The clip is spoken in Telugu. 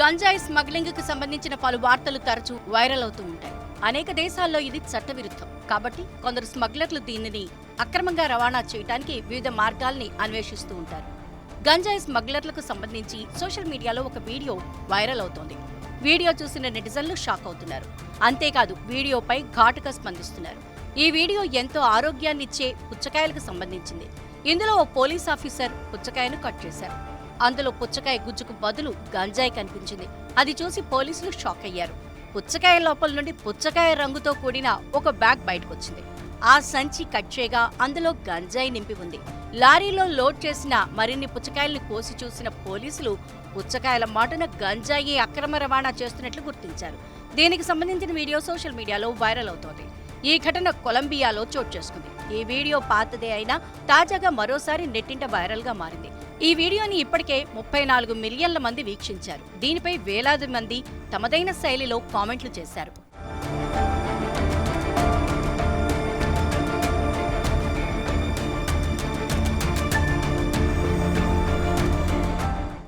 గంజాయి స్మగ్లింగ్కు సంబంధించిన పలు వార్తలు తరచూ వైరల్ అవుతూ ఉంటాయి. అనేక దేశాల్లో ఇది చట్టవిరుద్ధం. కాబట్టి కొందరు స్మగ్లర్లు దీనిని అక్రమంగా రవాణా చేయడానికి వివిధ మార్గాల్ని అన్వేషిస్తూ ఉంటారు. గంజాయి స్మగ్లర్లకు సంబంధించి సోషల్ మీడియాలో ఒక వీడియో వైరల్ అవుతోంది. వీడియో చూసిన నెటిజన్లు షాక్ అవుతున్నారు. అంతేకాదు వీడియోపై ఘాటుగా స్పందిస్తున్నారు. ఈ వీడియో ఎంతో ఆరోగ్యాన్నిచ్చే పుచ్చకాయలకు సంబంధించింది. ఇందులో ఓ పోలీస్ ఆఫీసర్ పుచ్చకాయను కట్ చేశారు. అందులో పుచ్చకాయ గుజ్జుకు బదులు గంజాయి కనిపించింది. అది చూసి పోలీసులు షాక్ అయ్యారు. పుచ్చకాయ లోపల నుండి పుచ్చకాయ రంగుతో కూడిన ఒక బ్యాగ్ బయటకొచ్చింది. ఆ సంచి కట్ చేయగా అందులో గంజాయి నింపి ఉంది. లారీలో లోడ్ చేసిన మరిన్ని పుచ్చకాయల్ని కోసి చూసిన పోలీసులు పుచ్చకాయల మాటన గంజాయి అక్రమ రవాణా చేస్తున్నట్లు గుర్తించారు. దీనికి సంబంధించిన వీడియో సోషల్ మీడియాలో వైరల్ అవుతోంది. ఈ ఘటన కొలంబియాలో చోటు చేసుకుంది. ఈ వీడియో పాతదే అయినా తాజాగా మరోసారి నెట్టింట వైరల్గా మారింది. ఈ వీడియోని ఇప్పటికే ముప్పై నాలుగు మిలియన్ల మంది వీక్షించారు. దీనిపై వేలాది మంది తమదైన శైలిలో కామెంట్లు చేశారు.